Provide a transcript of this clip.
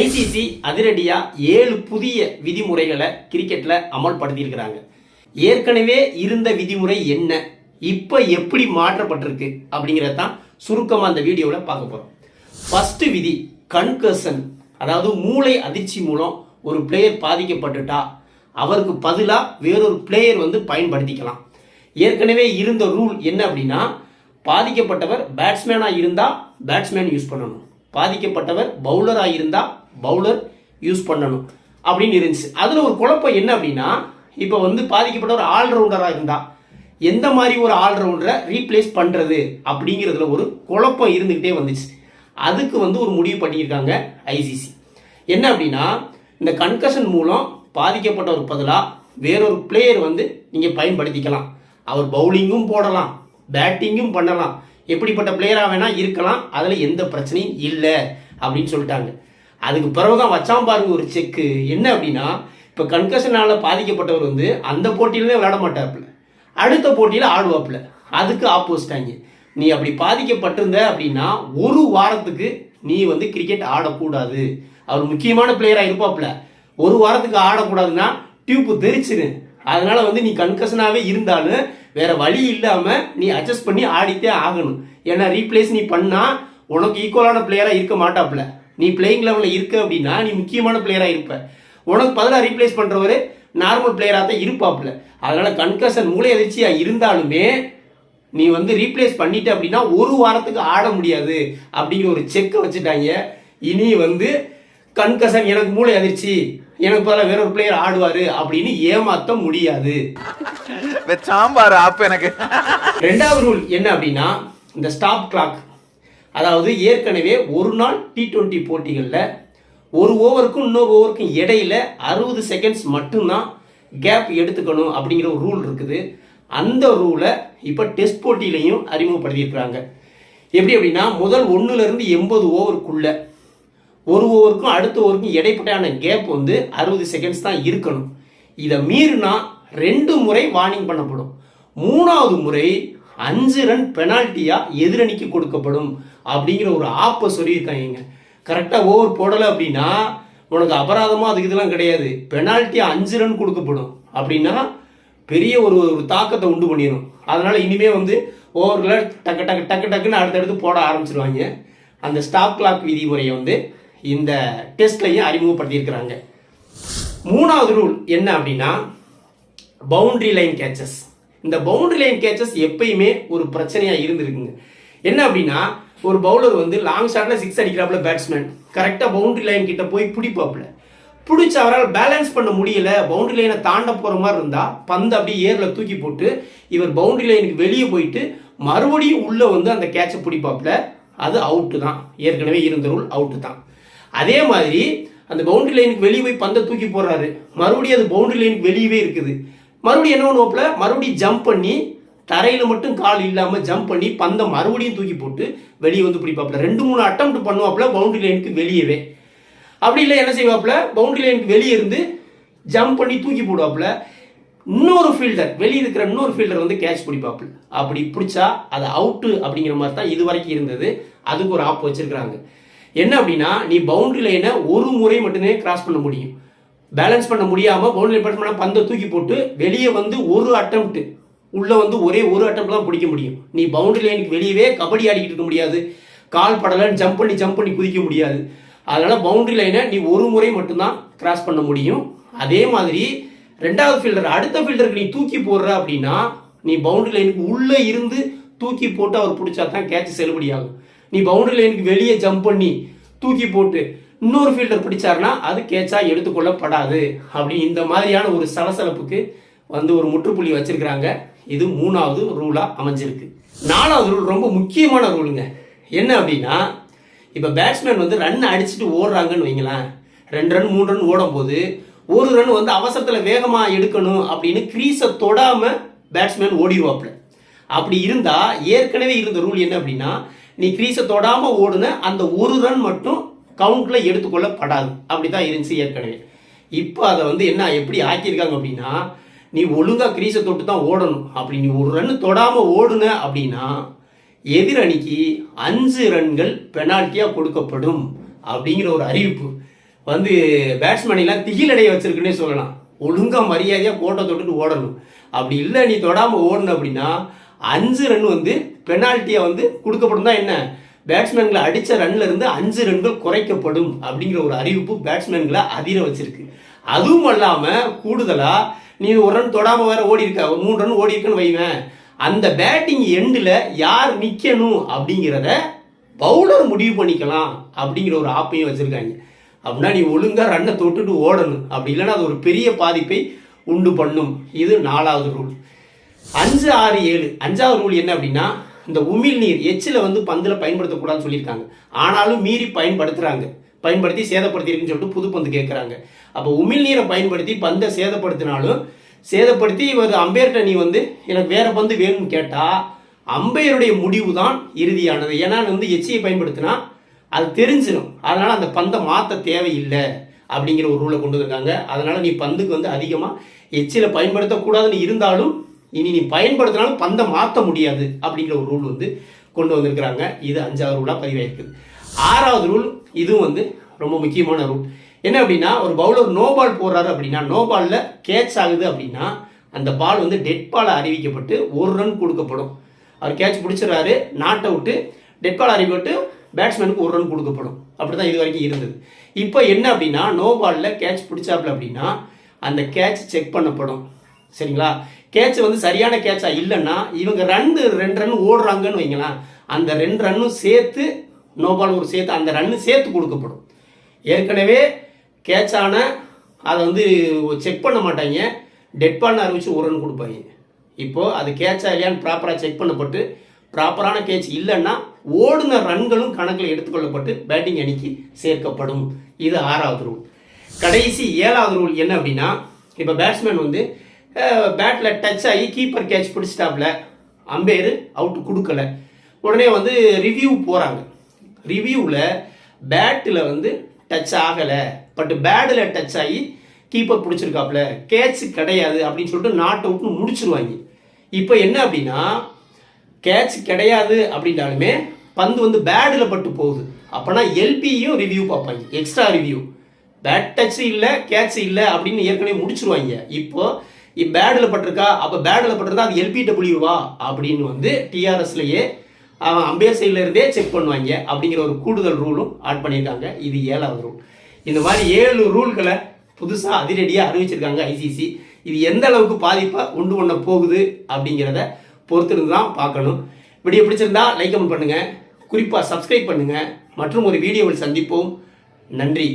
ICC அதிரடியா ஏழு புதிய விதிமுறைகளை கிரிக்கெட்ல அமல்படுத்தியிருக்கிறாங்க. ஏற்கனவே இருந்த விதிமுறை என்ன? இப்போ எப்படி மாற்றப்பட்டிருக்கு? அப்படிங்கிறத தான் சுருக்கமாக அந்த வீடியோவில் பார்க்க போகிறோம் ஃபர்ஸ்ட் விதி கன்கர்சன் அதாவது மூளை அதிர்ச்சி மூலம் ஒரு பிளேயர் பாதிக்கப்பட்டுட்டா அவருக்கு பதிலாக வேறொரு பிளேயர் வந்து பயன்படுத்திக்கலாம். ஏற்கனவே இருந்த ரூல் என்ன அப்படின்னா பாதிக்கப்பட்டவர் பேட்ஸ்மேனாக இருந்தால் பேட்ஸ்மேன் யூஸ் பண்ணணும். பாதிக்கப்பட்டவர் பவுலராக இருந்தால் பவுலர் யூஸ் பண்ணணும் அப்படின்னு இருந்துச்சு. அதில் ஒரு குழப்பம் என்ன அப்படின்னா இப்போ வந்து பாதிக்கப்பட்ட ஒரு ஆல்ரவுண்டராக இருந்தால் எந்த மாதிரி ஒரு ஆல்ரவுண்டரை ரீப்ளேஸ் பண்ணுறது அப்படிங்கிறதுல ஒரு குழப்பம் இருந்துக்கிட்டே வந்துச்சு. அதுக்கு வந்து ஒரு முடிவு பண்ணியிருக்காங்க ஐசிசி என்ன அப்படின்னா இந்த கன்கஷன் மூலம் பாதிக்கப்பட்டவர் பதிலாக வேறொரு பிளேயர் வந்து நீங்கள் பயன்படுத்திக்கலாம். அவர் பவுலிங்கும் போடலாம் பேட்டிங்கும் பண்ணலாம். எப்படிப்பட்ட பிளேயராக வேணால் இருக்கலாம் அதில் எந்த பிரச்சனையும் இல்லை அப்படின்னு சொல்லிட்டாங்க. அதுக்கு பிறகு தான் வச்சான் பாருங்க ஒரு செக்கு என்ன அப்படின்னா இப்போ கன்கஷனால் பாதிக்கப்பட்டவர் வந்து அந்த போட்டியிலே விளையாட மாட்டாப்புல. அடுத்த போட்டியில் ஆடுவாப்புல. அதுக்கு ஆப்போசிட்டாங்க நீ அப்படி பாதிக்கப்பட்டிருந்த அப்படின்னா ஒரு வாரத்துக்கு நீ வந்து கிரிக்கெட் ஆடக்கூடாது. அவர் முக்கியமான பிளேயராக இருப்பாப்புல. ஒரு வாரத்துக்கு ஆடக்கூடாதுன்னா டியூப்பு தெரிச்சிரு. அதனால வந்து நீ கன்கஷனாகவே இருந்தாலும் வேற வழி இல்லாமல் நீ அட்ஜஸ்ட் பண்ணி ஆடித்தே ஆகணும். ஏன்னா ரீப்ளேஸ் நீ பண்ணால் உனக்கு ஈக்குவலான பிளேயராக இருக்க மாட்டாப்புல. நீ பிளேயிங் லெவலில் இருக்க அப்படின்னா நீ முக்கியமான பிளேயராக இருப்ப. உனக்கு பதிலாக ரீப்ளேஸ் பண்ணுறவர் நார்மல் பிளேயராக தான் இருப்பாப்புல. அதனால கன்கஷன் மூளை அதிர்ச்சியாக இருந்தாலுமே நீ வந்து ரீப்ளேஸ் பண்ணிட்ட அப்படின்னா ஒரு வாரத்துக்கு ஆட முடியாது அப்படிங்கிற ஒரு செக்கை வச்சுட்டாங்க. இனி வந்து கன்கஷன் எனக்கு மூளை அதிர்ச்சி எனக்கு பதிலாக வேற ஒரு பிளேயர் ஆடுவாரு அப்படின்னு ஏமாத்த முடியாது. சாம்பார் ஆப் எனக்கு. ரெண்டாவது ரூல் என்ன அப்படின்னா இந்த ஸ்டாப் கிளாக் அதாவது ஏற்கனவே ஒரு நாள் டி டுவெண்ட்டி போட்டிகளில் ஒரு ஓவருக்கும் இன்னொரு ஓவருக்கும் இடையில அறுபது செகண்ட்ஸ் மட்டும்தான் கேப் எடுத்துக்கணும் அப்படிங்கிற ஒரு ரூல் இருக்குது. அந்த ரூலை இப்போ டெஸ்ட் போட்டியிலையும் அறிமுகப்படுத்தியிருக்கிறாங்க. எப்படி அப்படின்னா முதல் ஒன்றுலேருந்து எண்பது ஓவருக்குள்ள ஒரு ஓவருக்கும் அடுத்த ஓவருக்கும் இடைப்பட்டான கேப் வந்து அறுபது செகண்ட்ஸ் தான் இருக்கணும். இதை மீறினா ரெண்டு முறை வார்னிங் பண்ணப்படும். மூணாவது முறை அஞ்சு ரன் பெனால்ட்டியா எதிரணிக்கு கொடுக்கப்படும் அப்படிங்கிற ஒரு ஆப்பை சொல்லியிருக்காங்க. கரெக்டாக ஓவர் போடலை அப்படின்னா உனக்கு அபராதமாக அதுக்கு இதெல்லாம் கிடையாது. பெனால்ட்டியா அஞ்சு ரன் கொடுக்கப்படும் அப்படின்னா பெரிய ஒரு ஒரு தாக்கத்தை உண்டு பண்ணிடும் அதனால இனிமே வந்து ஓவரில் டக்கு டக்கு டக்கு டக்குன்னு அடுத்தடுத்து போட ஆரம்பிச்சிருவாங்க. அந்த ஸ்டாப் கிளாக் விதிமுறையை வந்து இந்த டெஸ்ட்லையும் அறிமுகப்படுத்தியிருக்கிறாங்க. மூணாவது ரூல் என்ன அப்படின்னா பவுண்டரி லைன் கேச்சஸ் இந்த பவுண்டரி லைன் கேச்சஸ் எப்பயுமே ஒரு பிரச்சனையாக இருந்திருக்குங்க. என்ன அப்படின்னா ஒரு பவுலர் வந்து லாங் ஷாட்டில் சிக்ஸ் அடிக்கிறாப்புல பேட்ஸ்மேன் கரெக்டாக பவுண்டரி லைன் கிட்ட போய் பிடிப்பாப்புல. பிடிச்ச அவரால் பேலன்ஸ் பண்ண முடியல பவுண்டரி லைனை தாண்ட போகிற மாதிரி இருந்தால் பந்து அப்படியே ஏரில் தூக்கி போட்டு இவர் பவுண்டரி லைனுக்கு வெளியே போயிட்டு மறுபடியும் உள்ளே வந்து அந்த கேட்சை பிடிப்பாப்புல. அது அவுட்டு தான். ஏற்கனவே இருந்த ரூல் அவுட்டு தான். அதே மாதிரி அந்த பவுண்டரி லைனுக்கு வெளியே போய் பந்தை தூக்கி போடுறாரு. மறுபடியும் அது பவுண்டரி லைனுக்கு வெளியவே இருக்குது. மறுபடியும் என்ன பண்ணுவாப்புல மறுபடியும் ஜம்ப் பண்ணி தரையில் மட்டும் கால் இல்லாமல் ஜம்ப் பண்ணி பந்தை மறுபடியும் தூக்கி போட்டு வெளியே வந்து பிடிப்பாப்புல. ரெண்டு மூணு அட்டம் பண்ணுவாப்புல பவுண்டரி லைனுக்கு வெளியவே. அப்படி இல்லை என்ன செய்வாப்புல? பவுண்டரி லைனுக்கு வெளியே இருந்து ஜம்ப் பண்ணி தூக்கி போடுவாப்புல. இன்னொரு ஃபீல்டர் வெளியே இருக்கிற இன்னொரு ஃபீல்டர் வந்து கேட்ச் பிடிப்பாப்புல. அப்படி பிடிச்சா அது அவுட்டு அப்படிங்கிற மாதிரி தான் இது வரைக்கும் இருந்தது. அதுக்கு ஒரு ஆப் வச்சிருக்கிறாங்க. என்ன அப்படின்னா நீ பவுண்டரி லைனை ஒரு முறை மட்டுமே கிராஸ் பண்ண முடியும். பேலன்ஸ் பண்ண முடியாமல் பவுண்டரி லைன் பண்ண பந்தை தூக்கி போட்டு வெளியே வந்து ஒரு அட்டம்ப்ட் உள்ளே வந்து ஒரே ஒரு அட்டம் தான் பிடிக்க முடியும். நீ பவுண்டரி லைனுக்கு வெளியவே கபடி ஆடிக்கிட்டு இருக்க முடியாது. கால் படலன்னு ஜம்ப் பண்ணி ஜம்ப் பண்ணி குதிக்க முடியாது. அதனால் பவுண்டரி லைனை நீ ஒரு முறை மட்டும்தான் கிராஸ் பண்ண முடியும். அதே மாதிரி ரெண்டாவது ஃபீல்டர் அடுத்த ஃபீல்டருக்கு நீ தூக்கி போடுற அப்படின்னா நீ பவுண்டரி லைனுக்கு உள்ளே இருந்து தூக்கி போட்டு அவர் பிடிச்சா தான் கேட்ச் செல்லுபடியாகும். நீ பவுண்டரி லைனுக்கு வெளியே ஜம்ப் பண்ணி தூக்கி போட்டு இன்னொரு ஃபீல்டர் பிடிச்சாருன்னா அது கேட்சா எடுத்துக்கொள்ளப்படாது. அப்படி இந்த மாதிரியான ஒரு சலசலப்புக்கு வந்து ஒரு முற்றுப்புள்ளி வச்சிருக்கிறாங்க. இது மூணாவது ரூலாக அமைஞ்சிருக்கு. நாலாவது ரூல் ரொம்ப முக்கியமான ரூலுங்க என்ன அப்படின்னா இப்போ பேட்ஸ்மேன் வந்து ரன் அடிச்சுட்டு ஓடுறாங்கன்னு வைங்களேன். ரெண்டு ரன் மூணு ரன் ஓடும்போது ஒரு ரன் வந்து அவசரத்தில் வேகமாக எடுக்கணும் அப்படின்னு கிரீஸை தொடாமல் பேட்ஸ்மேன் ஓடிடுவாப்புல அப்படி இருந்தால் ஏற்கனவே இருந்த ரூல் என்ன அப்படின்னா நீ கிரீஸை தொடாமல் ஓடுன அந்த ஒரு ரன் மட்டும் கவுண்ட்ல எடுத்துக்கொள்ளப்படாது. அப்படிதான் இருந்துச்சு ஏற்கனவே. இப்போ அதை வந்து என்ன எப்படி ஆக்கியிருக்காங்க அப்படின்னா நீ ஒழுங்கா கிரீஸை தொட்டு தான் ஓடணும். அப்படி நீ ஒரு ரன் தொடாம ஓடுன அப்படின்னா எதிரணிக்கு அஞ்சு ரன்கள் பெனால்ட்டியா கொடுக்கப்படும் அப்படிங்கிற ஒரு அறிவிப்பு வந்து பேட்ஸ்மேனெல்லாம் திகிலடைய வச்சிருக்குன்னே சொல்லலாம். ஒழுங்கா மரியாதையாக கோட்டை தொட்டுட்டு ஓடணும். அப்படி இல்லை நீ தொடாமல் ஓடணும் அப்படின்னா அஞ்சு ரன் வந்து பெனால்ட்டியாக வந்து கொடுக்கப்படும். தான் என்ன? பேட்ஸ்மேன்களை அடித்த ரன்ல இருந்து அஞ்சு ரன்கள் குறைக்கப்படும் அப்படிங்கிற ஒரு அறிவிப்பு பேட்ஸ்மேன்களை அதிர வச்சிருக்கு. அதுவும் அல்லாமல் கூடுதலாக நீ ஒரு ரன் தொடாமல் வேற ஓடி இருக்க ஒரு மூணு ரன் ஓடி இருக்குன்னு வைவேன். அந்த பேட்டிங் எண்டில் யார் நிற்கணும் அப்படிங்கிறத பவுலர் முடிவு பண்ணிக்கலாம் அப்படிங்கிற ஒரு ஆப்பையும் வச்சுருக்காங்க. அப்படின்னா நீ ஒழுங்காக ரன்னை தொட்டுட்டு ஓடணும். அப்படி இல்லைன்னா அது ஒரு பெரிய பாதிப்பை உண்டு பண்ணும். இது நாலாவது ரூல் அஞ்சு ஆறு ஏழு. அஞ்சாவது ரூல் என்ன அப்படின்னா இந்த உமிழ் நீர் எச்சில் வந்து பந்தில் பயன்படுத்தக்கூடாதுன்னு சொல்லியிருக்காங்க. ஆனாலும் மீறி பயன்படுத்துகிறாங்க பயன்படுத்தி சேதப்படுத்தியிருக்குன்னு சொல்லிட்டு புது பந்து கேட்குறாங்க அப்போ உமிழ் நீரை பயன்படுத்தி பந்தை சேதப்படுத்தினாலும் சேதப்படுத்தி இவர் அம்பேர்கிட்ட நீ வந்து எனக்கு வேற பந்து வேணும்னு கேட்டால் அம்பையருடைய முடிவு தான் இறுதியானது. ஏன்னா வந்து எச்சியை பயன்படுத்தினா அது தெரிஞ்சிடும். அதனால் அந்த பந்தை மாற்ற தேவையில்லை அப்படிங்கிற ஒரு ரூலை கொண்டு வந்திருக்காங்க. அதனால் நீ பந்துக்கு வந்து அதிகமாக எச்சில பயன்படுத்தக்கூடாதுன்னு இருந்தாலும் இனி நீ பயன்படுத்தினாலும் பந்தை மாற்ற முடியாது அப்படிங்கிற ஒரு ரூல் வந்து கொண்டு வந்திருக்கிறாங்க. இது அஞ்சாவது ரூலாக பதிவாயிருக்குது ஆறாவது ரூல் இதுவும் வந்து ரொம்ப முக்கியமான ரூல் என்ன அப்படின்னா ஒரு பவுலர் நோ பால் போடுறாரு அப்படின்னா நோ பாலில் கேட்ச் ஆகுது அப்படின்னா அந்த பால் வந்து டெட் பால் அறிவிக்கப்பட்டு ஒரு ரன் கொடுக்கப்படும். அவர் கேட்ச் பிடிச்சிடறாரு நாட் அவுட்டு டெட் பால் அறிவிக்கப்பட்டு பேட்ஸ்மேனுக்கு ஒரு ரன் கொடுக்கப்படும். அப்படி தான் இது வரைக்கும் இருந்தது. இப்போ என்ன அப்படின்னா நோ பாலில் கேட்ச் பிடிச்சாப்ல அப்படின்னா அந்த கேட்ச் செக் பண்ணப்படும். சரிங்களா? கேட்ச் வந்து சரியான கேட்சா இல்லைன்னா இவங்க ரன் ரெண்டு ரன் ஓடுறாங்கன்னு வைங்களேன் அந்த ரெண்டு ரன்னும் சேர்த்து நோபால் ஒரு சேர்த்து அந்த ரன்னு சேர்த்து கொடுக்கப்படும். ஏற்கனவே கேட்சான அதை வந்து செக் பண்ண மாட்டாங்க. டெட் பால்னு அறிவிச்சு ஒரு ரன் கொடுப்பாங்க. இப்போ அது கேட்சா இல்லையான்னு ப்ராப்பராக செக் பண்ணப்பட்டு ப்ராப்பரான கேட்ச் இல்லைன்னா ஓடுன ரன்களும் கணக்கில் எடுத்துக்கொள்ளப்பட்டு பேட்டிங் அணிக்கு சேர்க்கப்படும். இது ஆறாவது ரூல் கடைசி ஏழாவது ரூல் என்ன அப்படின்னா இப்போ பேட்ஸ்மேன் வந்து பேட்டில் டச் ஆகி கீப்பர் கேட்ச் பிடிச்சிட்டாப்ல. அம்பேரு அவுட் கொடுக்கல. உடனே வந்து ரிவ்யூ போகிறாங்க ரிவ்யூவில் பேட்டில் வந்து டச் ஆகலை. பட் பேடில் டச் ஆகி கீப்பர் பிடிச்சிருக்காப்ல. கேட்ச் கிடையாது அப்படின்னு சொல்லிட்டு நாட் அவுட்னு முடிச்சிருவாங்க. இப்போ என்ன அப்படின்னா கேட்ச் கிடையாது அப்படின்னாலுமே பந்து வந்து பேடில் பட்டு போகுது. அப்போனா எல்பியும் ரிவ்யூ பார்ப்பாங்க. எக்ஸ்ட்ரா ரிவ்யூ பேட் டச் இல்லை கேட்ச் இல்லை அப்படின்னு ஏற்கனவே முடிச்சிருவாங்க. இப்போது பேடில் பட்டிருக்கா? அப்போ பேடில் பட்டிருந்தா அது எல்பிடபிள்யூவா அப்படின்னு வந்து டிஆர்எஸ்லையே அவன் அம்பேர் சைடில் இருந்தே செக் பண்ணுவாங்க. அப்படிங்கிற ஒரு கூடுதல் ரூலும் ஆட் பண்ணியிருக்காங்க. இது ஏழாவது ரூல் இந்த மாதிரி ஏழு ரூல்களை புதுசாக அதிரடியாக அறிவிச்சிருக்காங்க ஐசிசி இது எந்த அளவுக்கு பாதிப்பை உண்டு பண்ண போகுது அப்படிங்கிறத பொறுத்திருந்து தான் பார்க்கணும். வீடியோ பிடிச்சிருந்தா லைக் கமெண்ட் பண்ணுங்கள் குறிப்பாக சப்ஸ்கிரைப் பண்ணுங்கள் மற்றும் ஒரு வீடியோவில் சந்திப்போம். நன்றி.